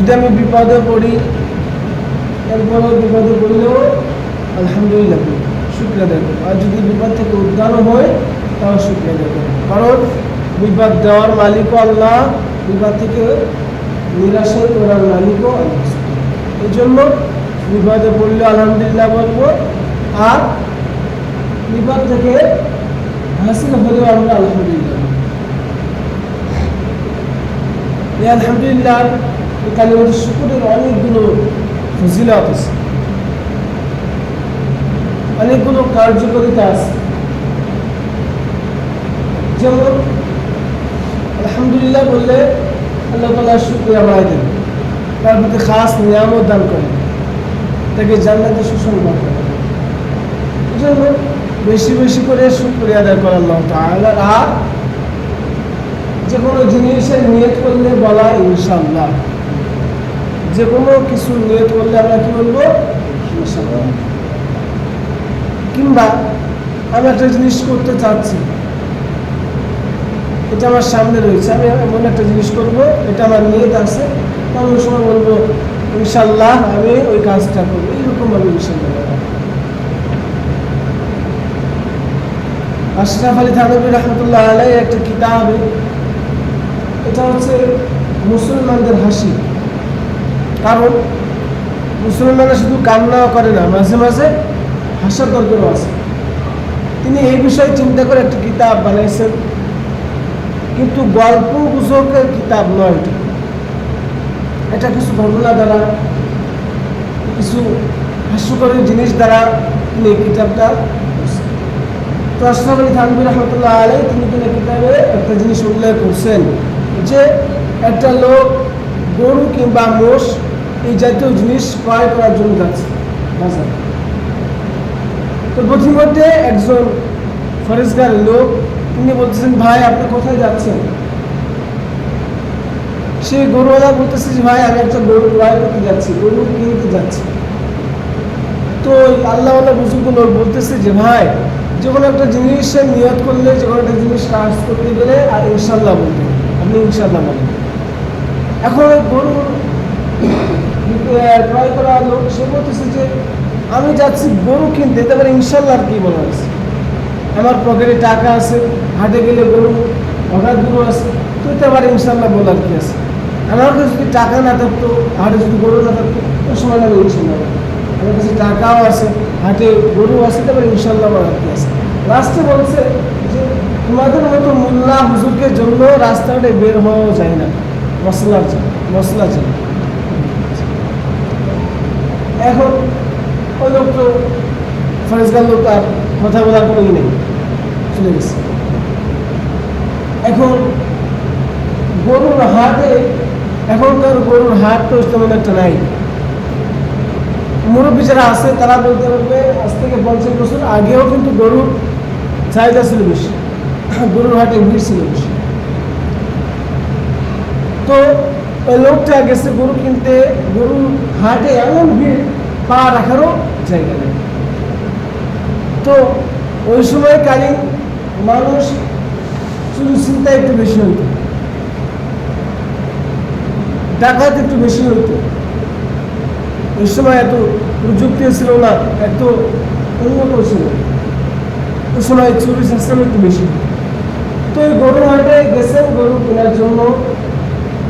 যদি আমি বিপদে পড়ি, এরপরেও বিপদে পড়লেও আলহামদুলিল্লাহ, শুক্রিয়া করব। আর যদি বিপদ থেকে উদ্ধারও হয়, তাও শুক্রিয়া করব। কারণ বিপদ দেওয়ার মালিকও আল্লাহ, বিপদ থেকে নিরাশাই করার মালিকও আল্লাহ। এই জন্য বিপদে পড়লে আলহামদুলিল্লাহ বলব, আর বিপদ থেকে হাসিল হলেও আমরা আলহামদুলিল্লাহ। আলহামদুলিল্লাহ এই কালিমাটি শুকুরের অনেকগুলো ফজিলত আছে। অনেকগুলো কার্যকারিতা আছে। যেমন, আলহামদুলিল্লাহ বললে আল্লাহ তালা শুক্রিয়া বাড়াই দেন তার প্রতি খাস নিয়ামত দান করেন। তাকে জান্নাতে সুসংবাদ করেন। জন্য বেশি বেশি করে শুক্রিয়া আদায় করা আল্লাহ তাআলার আর যে কোনো জিনিসের নিয়ত করলে বলা ইনশাল্লাহ যে কোনো কিছু নিয়ত করলে আমরা কি বলব? কিংবা আমি একটা জিনিস করতে চাচ্ছি, এটা আমার সামনে রয়েছে, আমি এমন একটা জিনিস করব, এটা আমার নিয়ত আছে তখন ওই সময় বলব ইনশাল্লাহ আমি ওই কাজটা করব। এইরকম আমি ইনশাল্লাহ। আশরাফ আলী থানবী রহমতুল্লাহ আলাই একটা কিতাবে, এটা হচ্ছে মুসলমানদের হাসি। কারণ মুসলমানরা শুধু কান্নাও করে না, মাঝে মাঝে হাসার দরকারও আছে তিনি এই বিষয়ে চিন্তা করে একটা কিতাব বানাইছেন, কিন্তু গল্প গুজবের কিতাব নয় এটা এটা কিছু ঘটনা দ্বারা, কিছু হাস্যকরী জিনিস দ্বারা তিনি এই কিতাবটা। তো আশরাফ আলী থানবী রহমতুল্লাহ আলাই তিনি তিনি কিতাবে একটা জিনিস উল্লেখ করছেন যে একটা লোক গরু কিংবা মোষ এই জাতীয় জিনিস ক্রয় করার জন্য যাচ্ছে, বাজারে। তো প্রতিমধ্যে একজন ফরেজগার লোক, তিনি বলতেছেন, ভাই, আপনি কোথায় যাচ্ছেন? সেই গরুওয়ালা বলতেছে যে, ভাই, আমি একটা গরু ক্রয় করতে যাচ্ছি, গরু কিনতে যাচ্ছি। তো আল্লাহওয়ালা লোক বলতেছে যে, ভাই, যে কোনো একটা জিনিসের নিয়ত করলে, যে কোনো একটা জিনিস কাজ করতে গেলে, আর ইনশাল্লাহ বলতে আপনি ইনশাল্লাহ বলেন এখন গরু ক্রয় করা লোক সে বলতেছে যে, আমি যাচ্ছি গরু কিনতে। তারপরে ইনশাল্লাহ আর কি বলা আছে আমার পকেটে টাকা আছে, হাটে গেলে গরু, হঠাৎ গরু আছে তুই তো আবার ইনশাল্লাহ বলার কি আছে? আমার কাছে যদি টাকা না থাকতো, হাটে যদি গরু না থাকতো, তো সময় ইনশাল্লাহ। বলা। আমার কাছে টাকাও আছে, হাটে গরু আছে তারপরে ইনশাল্লাহ বলার কি আছে? লাস্টে বলছে যে, তোমাদের মতো মোল্লা হুজুরকে জন্য রাস্তাঘাটে বের হওয়াও যায় না। মশলার জন্য মশলার জন্য। এখন ওই লোক তো ফরেজগার লোক আর কথা বলার কোনো নেই। চলে গেছে। এখন গরুর হাটে এখনকার গরুর হাট তো তেমন একটা নাই। মুরব্বী যারা আছে, তারা বলতে পারবে, আজ থেকে পঞ্চাশ বছর আগেও কিন্তু গরুর চাহিদা ছিল বেশি। গরুর হাটে ভিড় ছিল বেশি। তো ওই লোকটা গেছে গরু কিনতে, গরুর হাটে এমন ভিড়, পা রাখারও জায়গা নেই। তো ওই সময় কালীন মানুষ চুরি চিন্তা একটু বেশি হইতো। ডাকাত একটু বেশি হইতো। ওই সময় এত প্রযুক্তি ছিল না, এত উন্নত ছিল। ওই সময় চুরি সিস্টেম একটু বেশি। তো ওই গরু হাটে গেছেন গরু কেনার জন্য।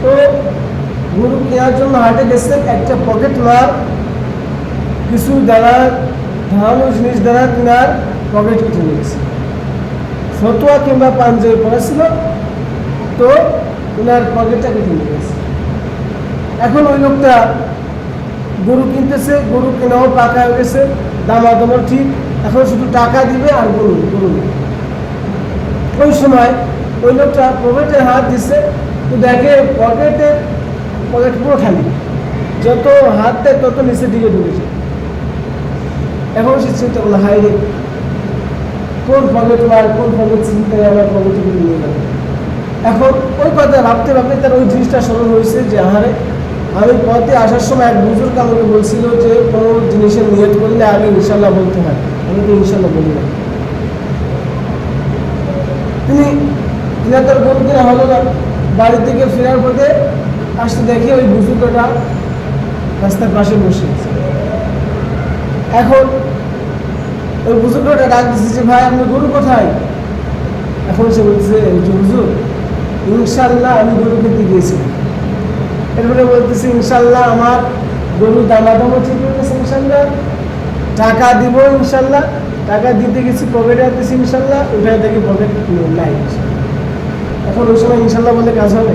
তো গরু কেনার জন্য হাটে গেছেন একটা পকেট মার, কিছু দ্বারা ধারালো জিনিস দ্বারা তিনার পকেট কেটে নিয়েছে। ফতুয়া কিংবা পাঞ্জাবি পড়েছিল তো ওনার পকেটটা কেটে নিয়েছে। এখন ওই লোকটা গরু কিনতেছে, গরু কেনাও পাকা হয়ে গেছে দামাদামও ঠিক, এখন শুধু টাকা দিবে আর গরু গরু ওই সময় ওই লোকটা পকেটে হাত দিছে, তো দেখে পকেটে পকেট পুরো খালি। যত হাত দেয় তত নিচের দিকে ঢুকেছে এখন সে চিন্তা করল হাই রে, কোন পকেট মার, কোন পকেট চিন্তায় আমার পকেট নিয়ে গেল? এখন ওই কথা ভাবতে ভাবতে তার ওই জিনিসটা স্মরণ হয়েছে যে, আহারে, আমি পথে আসার সময় এক বুজুর্গ আমাকে বলছিল যে, কোনো জিনিসের নিয়ত করলে আমি ইনশাল্লাহ বলতে হয়। আমি তো ইনশাল্লাহ বলি না। তিনি তিনি তার গরু কিনা হলো না, বাড়ি থেকে ফেরার পথে আসতে দেখি ওই বুজুর্গটা রাস্তার পাশে বসে এখন ওই বুজুর্গটা ডাক দিচ্ছে যে, ভাই আপনি গরু কোথায়? এখন সে বলছে যে হুজুর ইনশাল্লাহ আমি গরু কিনতে গিয়েছিলাম এরপরে বলতেছি ইনশাল্লাহ আমার গরু দামাদামও ঠিক হয়ে গেছে ইনশাল্লাহ টাকা দিব ইনশাল্লাহ টাকা দিতে গেছি, পকেটে আসতেছি ইনশাল্লাহ ওখানে থেকে পকেট নাই এখন ওই সময় ইনশাল্লাহ বলে কাজ হবে?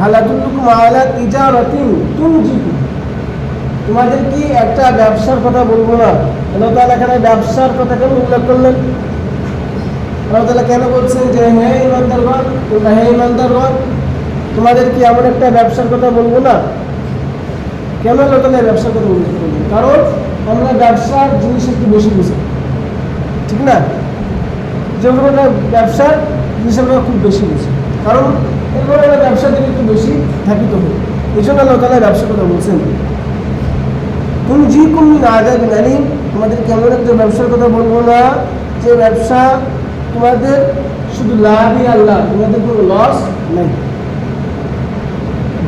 হাল আদুল্লুকুম আলা তিজারাতিন তুনজিকুম তোমাদের কি একটা ব্যবসার কথা বলব না। আল্লাহ তাআলা এখানে ব্যবসার কথা কেন উল্লেখ করলেন। আল্লাহ তাআলা কেন বলছেন যে, হে ইমানদারগণ তোমরা হে ইমানদারগণ তোমাদের কি এমন একটা ব্যবসার কথা বলব না? কেন আল্লাহ এই ব্যবসার কথা উল্লেখ করলেন? কারণ আমরা ব্যবসার জিনিস একটু বেশি বুঝি। ঠিক না? একটা ব্যবসার জিনিস আমরা খুব বেশি বুঝি। কারণ ব্যবসার দিকে একটু বেশি হই এই জন্য আল্লাহ তাআলা ব্যবসার কথা বলছেন। তুমি জি কুমি না যাবে আলিম তোমাদের কেমন একটা ব্যবসার কথা বলব না, যে ব্যবসা তোমাদের শুধু লাভই আল্লাহ, তোমাদের কোনো লস নেই।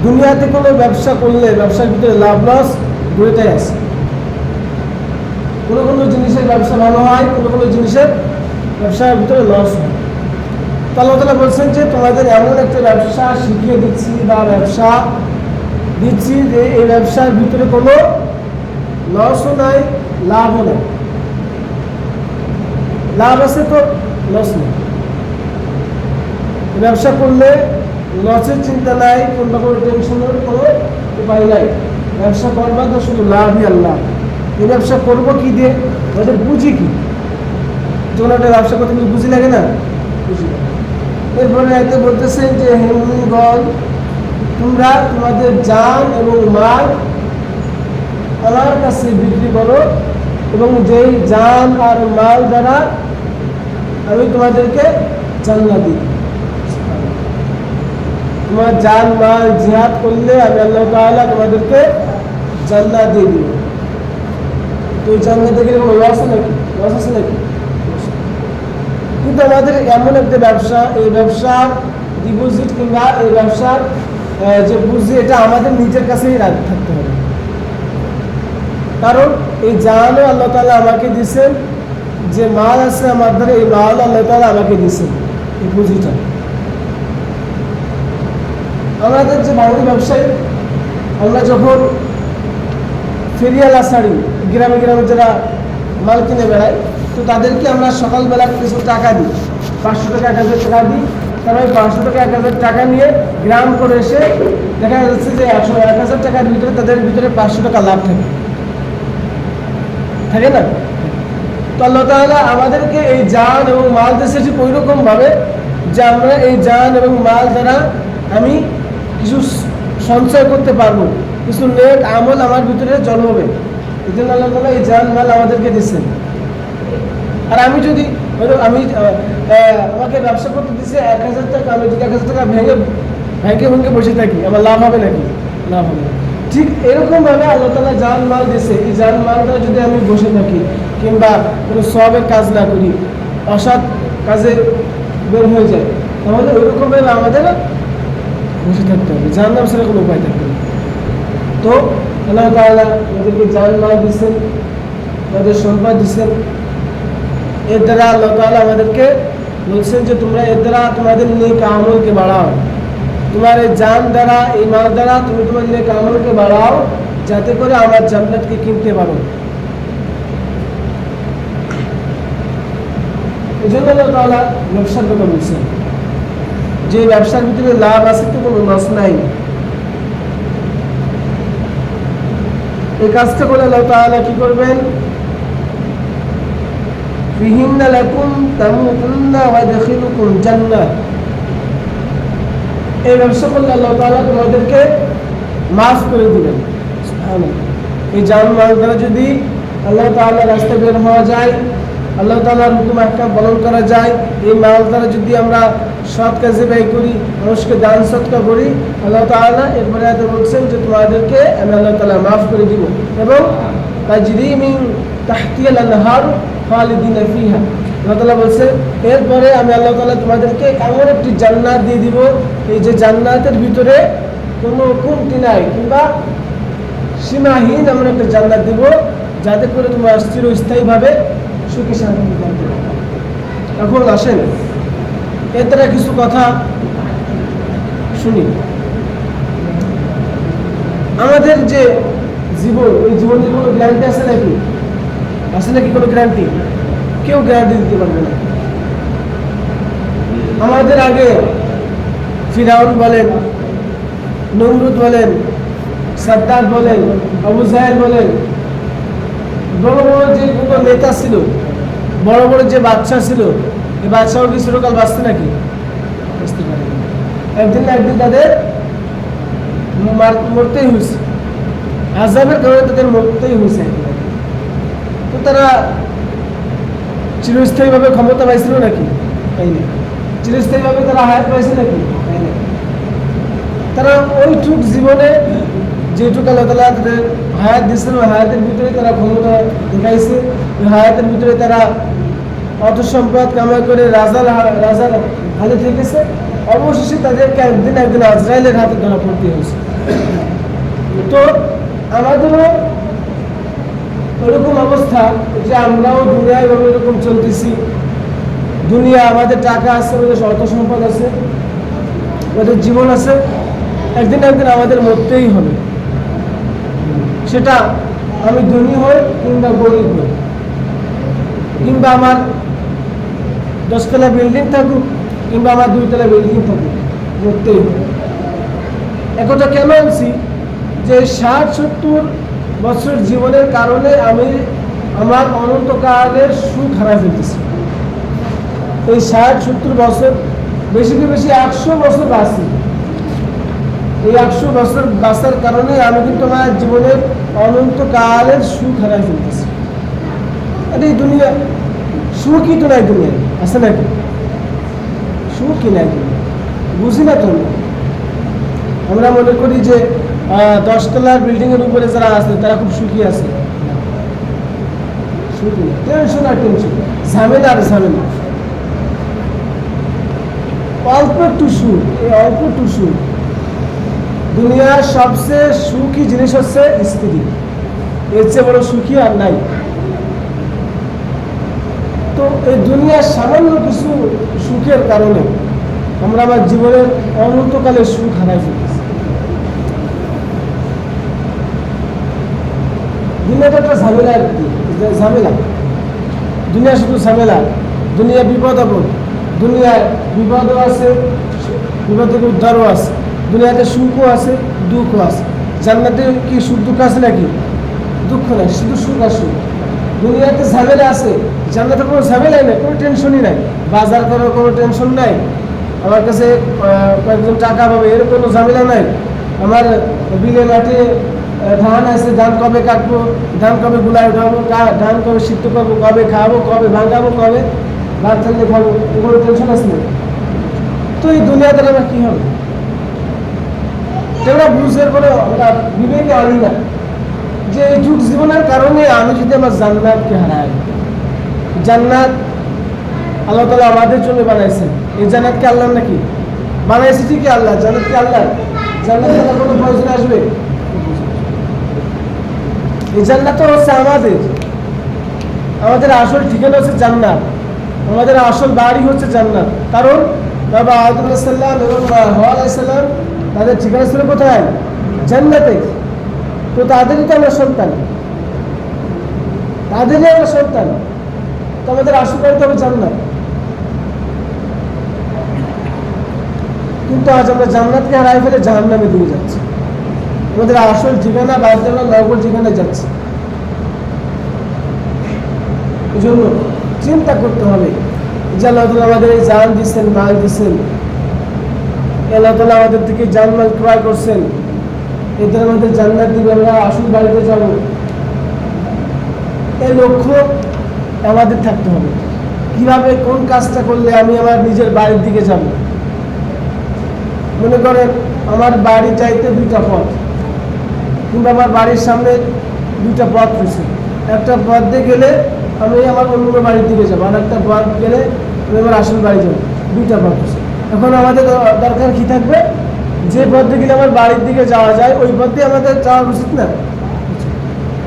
দুনিয়াতে কোনো ব্যবসা করলে, ব্যবসার ভিতরে লাভ লস দুইটাই আছে। কোনো কোনো জিনিসের ব্যবসা ভালো হয়, কোনো কোনো জিনিসের ব্যবসার ভিতরে লস হয়। তো আল্লাহ তালা বলছেন যে তোমাদের এমন একটা ব্যবসা শিখিয়ে দিচ্ছি বা ব্যবসা দিচ্ছি যে এই ব্যবসার ভিতরে কোনো লসও নাই, লাভও নেই। লাভ আছে তো লস নেই। ব্যবসা করলে লসের চিন্তা নাই, কোনটা কোনো টেনশনের কোনো উপায় নাই। ব্যবসা করবা তো শুধু লাভই আর লাভ। এই ব্যবসা করব কি দিয়ে? ওদের বুঝি কি? যখন একটা ব্যবসা করতে বুঝি লাগে না? বুঝি লাগে। এরপরে এতে বলতেছেন যে হেমগণ তোমরা তোমাদের জান এবং মাল আমার কাছে বিক্রি করো এবং যেই জান আর মাল দ্বারা আমি তোমাদেরকে জান্নাত। দিই তোমার জান, মাল জিহাদ করলে আমি আল্লাহ তাআলা তোমাদেরকে জান্নাত দিয়ে দিব। তো ওই জান্নাত থেকে কোনো লস আছে নাকি লস আছে নাকি? কিন্তু আমাদের এমন একটা ব্যবসা, এই ব্যবসার ডিপোজিট কিংবা এই ব্যবসার যে পুঁজি, এটা আমাদের নিজের কাছেই রাখ, থাকতে হবে। কারণ এই জানও আল্লাহ তালা আমাকে দিছেন যে মাল আছে আমার দ্বারা, এই মাল আল্লাহ তালা আমাকে দিছেন এই পুঁজিটা। আমাদের যে বাঙালি ব্যবসায়ী, আমরা যখন ফেরিয়ালা শাড়ি, গ্রামে গ্রামে যারা মাল কিনে বেড়ায় তো তাদেরকে আমরা সকালবেলা কিছু টাকা দিই। পাঁচশো টাকা এক হাজার টাকা দিই। তারা ওই পাঁচশো টাকা এক হাজার টাকা নিয়ে গ্রাম করে এসে দেখা যাচ্ছে যে একশো এক হাজার টাকার ভিতরে তাদের ভিতরে পাঁচশো টাকা লাভ থাকে। থাকে না? তো আল্লাহ তাআলা আমাদেরকে এই জান এবং মাল দিয়েছে ঠিক ওই রকম ভাবে যে আমরা এই জান এবং মাল দ্বারা আমি কিছু সঞ্চয় করতে পারব। কিছু নেক আমল আমার ভিতরে জন্মবে। এই জন্য আল্লাহ তাআলা এই জান মাল আমাদেরকে দিচ্ছেন আর আমি যদি হয়তো আমি আমাকে ব্যবসা করতে দিচ্ছে এক হাজার টাকা, আমি যদি এক হাজার টাকা ভেঙে ভেঙে ভেঙে বসে থাকি, আমার লাভ হবে নাকি? লাভ হবে ঠিক এরকম ভাবে আল্লাহ তালা জান মাল দিয়েছে এই জান মালটা যদি আমি বসে থাকি কিংবা কোনো সবের কাজ না করি, অসৎ কাজে বের হয়ে যায়, তাহলে ওইরকম ভাবে আমাদের বসে থাকতে হবে। জান নাম সেটা কোনো উপায় থাকবে না। তো আল্লাহ তাআলা আমাদেরকে জান মাল দিচ্ছেন তাদের সম্পদ দিচ্ছেন এর দ্বারা আল্লাহ তাআলা আমাদেরকে বলছেন যে তোমরা এর দ্বারা তোমাদের নেক আমলকে বাড়াও। তোমার এই জান দ্বারা, এই মাল দ্বারা তুমি তোমার নেক আমলকে বাড়াও, যাতে করে আমার জান্নাতকে কিনতে পারো। এই জন্য আল্লাহ ব্যবসার কথা বলছেন। যে ব্যবসার ভিতরে লাভ আছে তো কোনো লস নাই। এই কাজটা করে আল্লাহ তাআলা কি করবেন? فيهن لكم تموتن ويدخلكم جنة এই ব্যবসা করলে আল্লাহ তাআলা তোমাদেরকে মাফ করে দিবেন সুবহানাল্লাহ। এই জান মাল দ্বারা যদি আল্লাহ তাআলা রাস্তায় বের হওয়া যায় আল্লাহ তাআলার হুকুম আহকাম পালন করা যায় এই মাল দ্বারা যদি আমরা সৎ কাজে ব্যয় করি মানুষকে দান সৎকা করি আল্লাহ তাআলা এরপরে এত বলছেন যে তোমাদেরকে আমি আল্লাহ তাআলা মাফ করে দিব এবং তাজরি মিন তাহতিয়াল আনহার আল্লাহ বলছে, এরপরে আমি আল্লাহ তাআলা তোমাদেরকে এমন একটি জান্নাত দিয়ে দিব, এই যে জান্নাতের ভিতরে কোনো কমতি নাই কিংবা সীমাহীন এমন একটা জান্নাত দিব, যাতে করে তোমরা চিরস্থায়ীভাবে সুখী শান্তি পারো। এখন আসেন, এর কিছু কথা শুনি। আমাদের যে জীবন, ওই জীবনের কোনো গ্যারান্টি আছে নাকি? আছে নাকি কোনো গ্যারান্টি কেউ গ্যারান্টি দিতে পারবে না। আমাদের আগে ফিরাউন বলেন, নমরুদ বলেন সাদ্দার বলেন, আবু জাহেল বলেন, বড় বড় যে কোনো নেতা ছিল, বড় বড় যে বাচ্চা ছিল এই বাচ্চাও কি চিরকাল বাঁচতে নাকি? বাঁচতে পারে একদিন না একদিন তাদের মরতেই হয়েছে আজাবের কারণে তাদের মরতেই হয়েছে। তো তারা চিরস্থায়ীভাবে ক্ষমতা পাইছিল নাকি? চিরস্থায়ীভাবে তারা হায়াত পাইছে নাকি? তারা ওইটুক জীবনে যেটুকু আল্লাহ তালা তাদের হায়াত দিয়েছিল, ওই হায়াতের ভিতরে তারা ক্ষমতা দেখাইছে। ওই হায়াতের ভিতরে তারা অর্থ সম্পদ কামাই করে রাজার রাজার হাতে থেকেছে। অবশেষে তাদেরকে একদিন একদিন আজরাইলের হাতে ধরা পড়তে হয়েছে। তো আমাদেরও ওরকম অবস্থা যে আমরাও দুনিয়ায় এরকম চলতেছি। দুনিয়া আমাদের টাকা আছে, আমাদের অর্থ সম্পদ আছে, আমাদের জীবন আছে, একদিন একদিন আমাদের মরতেই হবে। সেটা আমি ধনী হই কিংবা গরিব হই, কিংবা আমার দশতলা বিল্ডিং থাকুক, কিংবা আমার দুইতলা বিল্ডিং থাকুক, মরতেই হবে। একথা কেন আনছি? যে ষাট, সত্তর বছর জীবনের কারণে আমি আমার অনন্তকালের সুখ হারাই ফেলতেছি। এই ষাট, সত্তর বছর, বেশি কি বেশি একশো বছর বাঁচি? এই একশো বছর বাঁচার কারণে আমি কিন্তু আমার জীবনের অনন্তকালের সুখ হারাই ফেলতেছি। আর এই দুনিয়া, সুখই তো নাই দুনিয়া আছে নাকি সুখই নাই দুনিয়া বুঝি না তো আমরা। মনে করি যে দশতলার বিল্ডিং এর উপরে যারা আছে, তারা খুব সুখী আছে। না। টেনশন আর টেনশন ঝামেলা অল্প একটু সুখ, এই অল্প একটু সুখ। দুনিয়ার সবচেয়ে সুখী জিনিস হচ্ছে স্ত্রী। এর চেয়ে বড় সুখী আর নাই। তো এই দুনিয়ার সামান্য কিছু সুখের কারণে আমরা আমার জীবনের অনন্তকালের সুখ হারাই ফেলেছি দুনিয়াটা একটা ঝামেলা আর কি। ঝামেলা। দুনিয়া শুধু ঝামেলা। দুনিয়া বিপদ আপদ। দুনিয়ায় বিপদও আছে, বিপদ থেকে উদ্ধারও আছে। দুনিয়াতে সুখও আছে, দুঃখও আছে। জান্নাতে কি সুখ দুঃখ আছে নাকি? দুঃখ নাই, শুধু সুখ আর সুখ। দুনিয়াতে ঝামেলা আছে, জান্নাতে কোনো ঝামেলাই নাই, কোনো টেনশনই নাই। বাজার করার কোনো টেনশন নাই। আমার কাছে কয়েকজন টাকা পাবে এর কোনো ঝামেলা নাই। আমার বিলে মাঠে ধান আছে, ধান কবে কাটবো, ধান কবে গুলায় উঠাবো ধান কবে সিদ্ধ করব, কবে খাব, কবে ভাঙাবো, কবে ভাত থাকলে খাব এগুলো টেনশন আছে না? তো এই দুনিয়াতে আমার কী হবে? তোমরা বুঝের পরে আমরা বিবেকে আনি না যে এই যুগ জীবনের কারণে আমি যদি আমার জান্নাতকে হারাই, জান্নাত আল্লাহ তালা আমাদের জন্য বানাইছেন। এই জান্নাতকে আল্লাহ নাকি? বানাইছে ঠিকই আল্লাহ, জান্নাত কি আল্লাহ জান্নাত কোনো প্রয়োজন আসবে? জান্নাত তো হচ্ছে আমাদের আমাদের আসল ঠিকানা হচ্ছে জান্নাত, আমাদের আসল বাড়ি হচ্ছে জান্নাত। কারণ বাবা আদুল্লাহ সাল্লাম এবং হওয়া আলাইসাল্লাম তাদের ঠিকানা ছিল কোথায়? জান্নাতে। তো তাদেরই তো আমরা সন্তান। তাদেরই আমরা সন্তান। তো আমাদের আসল বাড়ি তো জান্নাত। কিন্তু আজ আমরা জান্নাতকে হারাই ফেলে জাহান্নামে দিয়ে যাচ্ছি। আমাদের আসল ঠিকানা আমরা নগর ঠিকানায় যাচ্ছে। জন্য চিন্তা করতে হবে যে আল্লাহ তাআলা আমাদের এই জান দিচ্ছেন মাল দিচ্ছেন আল্লাহ তালা আমাদের থেকে জানমাল ক্রয় করছেন। এদের আমাদের জান্নাত দিবে, আমরা আসল বাড়িতে যাব। এই লক্ষ্য আমাদের থাকতে হবে। কীভাবে কোন কাজটা করলে আমি আমার নিজের বাড়ির দিকে যাব? মনে করেন, আমার বাড়ি চাইতে দুইটা পথ। কিংবা আমার বাড়ির সামনে দুইটা পথ রয়েছে। একটা পথ দিয়ে গেলে আমি আমার অন্য বাড়ির দিকে যাব আর একটা পথ গেলে আমি আমার আসল বাড়ি যাব। দুইটা পথ রয়েছে। এখন আমাদের দরকার কি থাকবে? যে পথ দিয়ে গেলে আমার বাড়ির দিকে যাওয়া যায়, ওই পথ দিয়ে আমাদের যাওয়া উচিত না।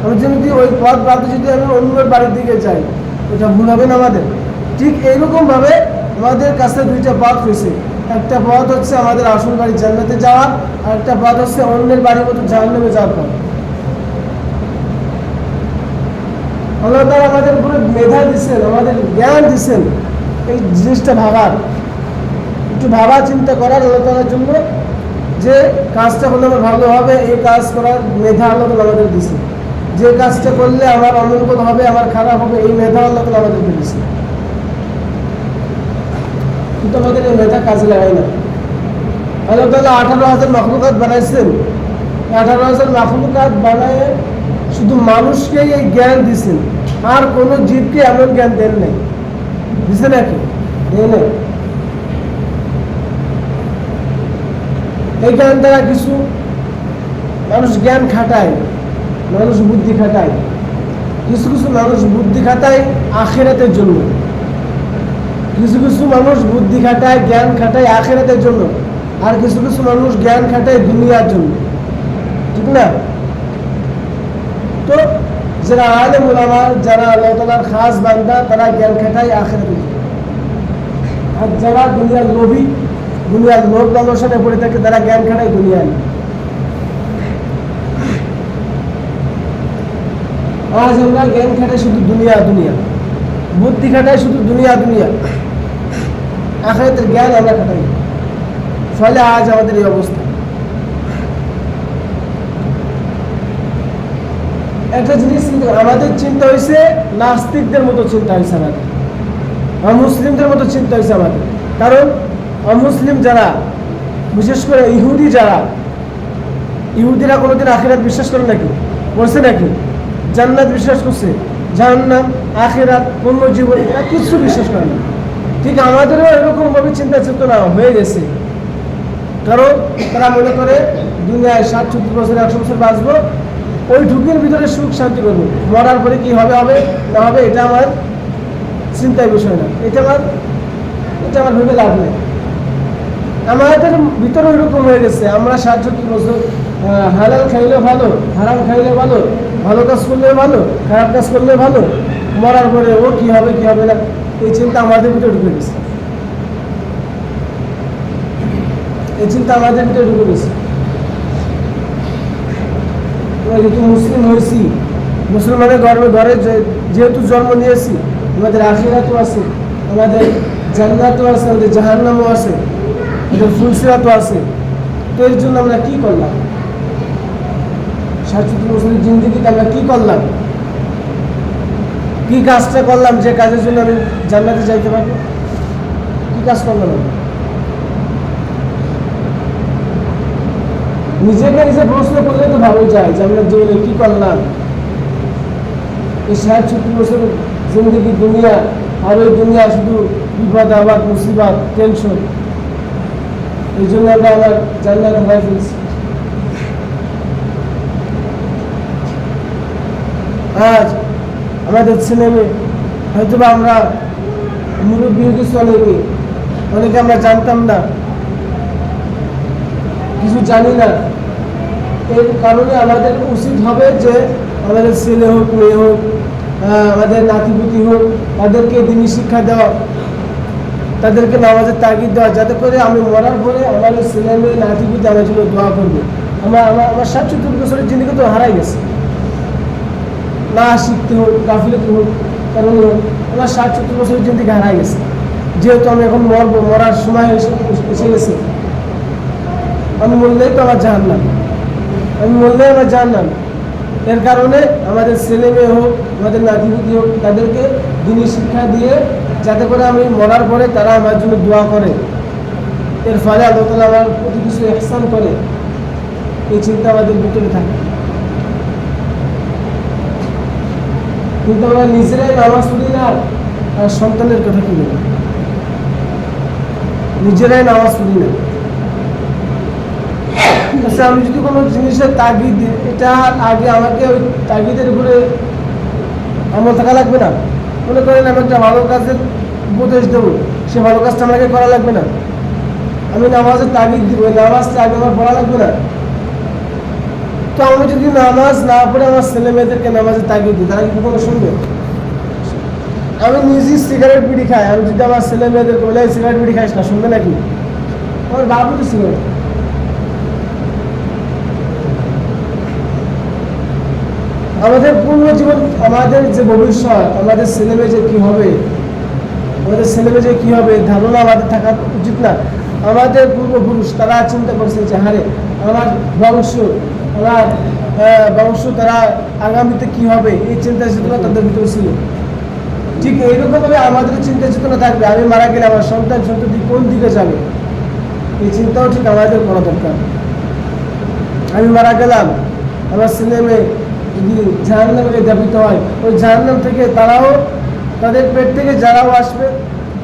আমি যদি ওই পথ বাদে যদি আমি অন্য বাড়ির দিকে যাই ওটা ভুল হবে না আমাদের। ঠিক এইরকমভাবে আমাদের কাছে দুইটা পথ রয়েছে। একটা পথ হচ্ছে আমাদের আসল বাড়ি জান্নাতে যাওয়া, আর একটা পথ হচ্ছে অন্যের বাড়ির মতো জাহান্নামে যাওয়ার পথ। আল্লাহ তাআলা আমাদের উপরে মেধা দিচ্ছেন আমাদের জ্ঞান দিচ্ছেন এই জিনিসটা ভাবার। একটু ভাবা চিন্তা করার আল্লাহ তালার জন্য যে কাজটা করলে আমার ভালো হবে, এই কাজ করার মেধা আল্লাহ তালা আমাদের দিছে যে কাজটা করলে আমার অমঙ্গল হবে, আমার খারাপ হবে, এই মেধা আল্লাহ তালা আমাদেরকে দিছে কিন্তু আমাদের এই মেধা কাজে লাগাই না। আল্লাহ তালা আঠারো হাজার মখলুকাত বানাইছেন। আঠারো হাজার মখলুকাত বানায় শুধু মানুষকেই এই জ্ঞান দিছেন। আর কোনো জীবকে এমন জ্ঞান দেন নাই। দিছে নাকি? দেয় নাই। এই জ্ঞান দ্বারা কিছু মানুষ জ্ঞান খাটায়, মানুষ বুদ্ধি খাটায়। কিছু কিছু মানুষ বুদ্ধি খাটায় আখেরাতের জন্য। কিছু কিছু মানুষ বুদ্ধি খাটায়, জ্ঞান খাটায় আখেরাতের জন্য। আর কিছু কিছু মানুষ জ্ঞান খাটায় দুনিয়ার জন্য। ঠিক না? তো যারা আলেম ওলামা যারা আল্লাহ খাস বান্দা, তারা জ্ঞান খাটায় আখেরাতের জন্য। আর যারা দুনিয়ার লোভী, দুনিয়ার লোভ লালসানে পড়ে থাকে, তারা জ্ঞান খাটায় দুনিয়া নিয়ে আজ আমরা জ্ঞান খাটায় শুধু দুনিয়া দুনিয়া। বুদ্ধি খাটায় শুধু দুনিয়া দুনিয়া। আখায়াতের জ্ঞান আমরা খাটাই ফলে আজ আমাদের এই অবস্থা। একটা জিনিস আমাদের চিন্তা হয়েছে নাস্তিকদের মতো চিন্তা হয়েছে আমাদের। অমুসলিমদের মতো চিন্তা হয়েছে আমাদের। কারণ অমুসলিম যারা, বিশেষ করে ইহুদি যারা, ইহুদিরা কোনোদিন আখেরাত বিশ্বাস করে নাকি? বলছে নাকি? জান্নাত বিশ্বাস করছে। জাহান্নাম, আখিরাত অন্য জীবন কিছু বিশ্বাস করে না। ঠিক আমাদেরও এরকম এরকমভাবে চিন্তা চেতনা হয়ে গেছে। কারণ তারা মনে করে দুনিয়ায় ষাট সত্তর বছর একশো বছর বাঁচবো, ওই ঢুকির ভিতরে সুখ শান্তি করব মরার পরে কি হবে হবে? না হবে, এটা আমার চিন্তার বিষয় না। এটা আমার এটা আমার ভেবে লাভ নেই। আমাদের ভিতরে ওইরকম হয়ে গেছে। আমরা ষাট সত্তর বছর হালাল খাইলে ভালো, হারাম খাইলে ভালো ভালো কাজ করলে ভালো, খারাপ কাজ করলে ভালো, মরার পরে ও কি হবে কি হবে না এই চিন্তা আমাদের ভিতরে ঢুকে গেছে। এই চিন্তা আমাদের ভিতরে ঢুকে গেছে। যেহেতু মুসলিম হয়েছি, মুসলমানের গর্বে ঘরে যেহেতু জন্ম নিয়েছি, আমাদের আখিরাতও আছে, আমাদের জান্নাতও আছে, আমাদের জাহান্নামও আছে, আমাদের ফুলসিরাতও আছে। তো এর জন্য আমরা কি করলাম? ষাটষট্টি মুসলিম জিন্দিগিতে আমরা কি করলাম? কি কাজটা করলাম, যে কাজের জন্য আমি জান্নাতে যাইতে পারব? কি কাজ করলাম নিজেকে নিজে প্রশ্ন করলে তো ভালো যায়, যে আমরা জীবনে কি করলাম? এই ষাট সত্তর বছর জিন্দগি দুনিয়া? আর ওই দুনিয়া শুধু বিপদ, আবাদ, মুসিবত, টেনশন? এই জন্য আমরা আমার জান্নাত হারাই ফেলছি আজ আমাদের ছেলে মেয়ে হয়তো বা আমরা মুরব্বী গেছি অনেকে অনেকে আমরা জানতাম না, কিছু জানি না। এর কারণে আমাদের উচিত হবে যে আমাদের ছেলে হোক, মেয়ে হোক আমাদের নাতিপুতি হোক, তাদেরকে দিনী শিক্ষা দেওয়া, তাদেরকে নামাজের তাগিদ দেওয়া, যাতে করে আমি মরার পরে আমাদের ছেলে মেয়ে, নাতিপুতি আমার জন্য দোয়া করবে। আমার আমার আমার ষাট সত্তর বছরের জিনিকে তো হারাই গেছে। না শিখতে হোক, গাফিলতি হোক, কারণ আমার ষাট সত্তর বছরের জিনিকে হারাই গেছে। যেহেতু আমি এখন মরবো, মরার সময় এসে গেছে। আমি মরলেই তো আমার জাহান্নাম। আমি মরলেই আমার জাহান্নাম। এর কারণে আমাদের ছেলে মেয়ে হোক, আমাদের নাতিপুতি হোক, তাদেরকে দিনী শিক্ষা দিয়ে যাতে করে আমি মরার পরে তারা আমার জন্য দোয়া করে। এর ফলে আল্লাহ আমার প্রতি কিছু এহসান করে। এই চিন্তা আমাদের ভিতরে থাকে। কিন্তু আমরা নিজেরাই নামাজ পড়ি না আর সন্তানের কথা কি বলব নিজেরাই নামাজ পড়ি না। আচ্ছা আমি যদি কোনো জিনিসের তাগিদ দিই, এটা আগে আমাকে ওই তাগিদের উপরে আমল থাকা লাগবে না। মনে করেন আমি একটা ভালো কাজের উপদেশ দেবো সে ভালো কাজটা আমাকে করা লাগবে না। আমি নামাজের তাগিদ দিব নামাজটা আগে আমার পড়া লাগবে না। তো আমি যদি নামাজ না পড়ে আমার ছেলে মেয়েদেরকে নামাজের তাগিদ দিই, তারা কি কখনো শুনবে? আমি নিজেই সিগারেট বিড়ি খাই, আমি যদি আমার ছেলে মেয়েদেরকে বলে সিগারেট বিড়ি খাইস না, শুনবে নাকি? আমার বাবু তো সিগারেট আমাদের পূর্ব জীবন আমাদের যে ভবিষ্যৎ, আমাদের ছেলেমেয়ে যে কী হবে, আমাদের ছেলেমেয়ে যে কী হবে, ধারণা আমাদের থাকা উচিত না। আমাদের পূর্বপুরুষ, তারা চিন্তা করছে যে হারে আমার বংশ আহ, বংশ তারা আগামীতে কী হবে এই চিন্তা চেতনা তাদের ভিতরে ছিল। ঠিক এইরকমভাবে আমাদের চিন্তা চেতনা থাকবে। আমি মারা গেলে আমার সন্তান সন্ততি কোন দিকে যাবে? এই চিন্তাও ঠিক আমাদের করা দরকার। আমি মারা গেলাম। আমার মেয়ে যদি জাহান্নামে দাবিত হয় ওই জাহান্নাম থেকে তারাও তাদের পেট থেকে যারাও আসবে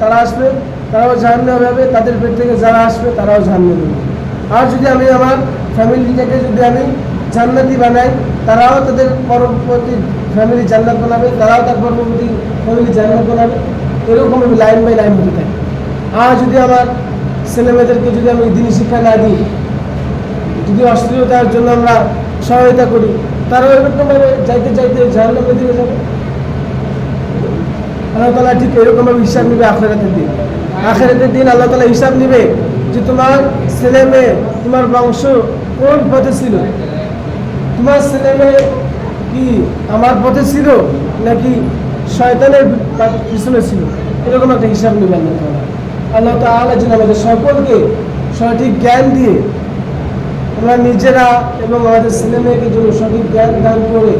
তারা আসবে তারাও জাহান্নামে হবে তাদের পেট থেকে যারা আসবে তারাও জাহান্নামে হবে আর যদি আমি আমার ফ্যামিলিটাকে যদি আমি জান্নাতি বানাই, তারাও তাদের পরবর্তী ফ্যামিলি জান্নাত বানাবে, তারাও তার পরবর্তী ফ্যামিলি জান্নাত বানাবে। এরকম আমি লাইন বাই লাইন হতে থাকি। আর যদি আমার ছেলে মেয়েদেরকে যদি আমি দিন শিক্ষা না দিই, যদি অশ্লীলতার জন্য আমরা সহায়তা করি, তারাও এরকমভাবে যাইতে যাইতে জাহান্নামের দিকে যাবে। আল্লাহ তালা ঠিক এরকমভাবে হিসাব নিবে আখেরাতের দিন। আখেরাতের দিন আল্লাহ তালা হিসাব নিবে যে তোমার ছেলে মেয়ে তোমার বংশ কোন পথে ছিল? তোমার ছেলে মেয়ে কি আমার পথে ছিল? নাকি শয়তানের পিছনে ছিল? এরকম একটা হিসাব নেবে আল্লাহ তালা আল্লাহ তালা যেন আমাদের সকলকে সঠিক জ্ঞান দিয়ে আমরা নিজেরা এবং আমাদের ছেলে মেয়েকে জন্য সঠিক জ্ঞান দান করে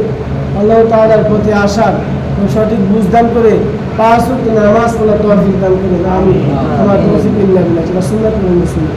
আল্লাহ তাআলার প্রতি আসার এবং সঠিক বুঝ দান করে পাঁচ নামাজ পড়ার তৌফিক দান করে। আমি আমার তৌফিক ইল্লা বিল্লাহ। সুন্নাতুল মুসলিম।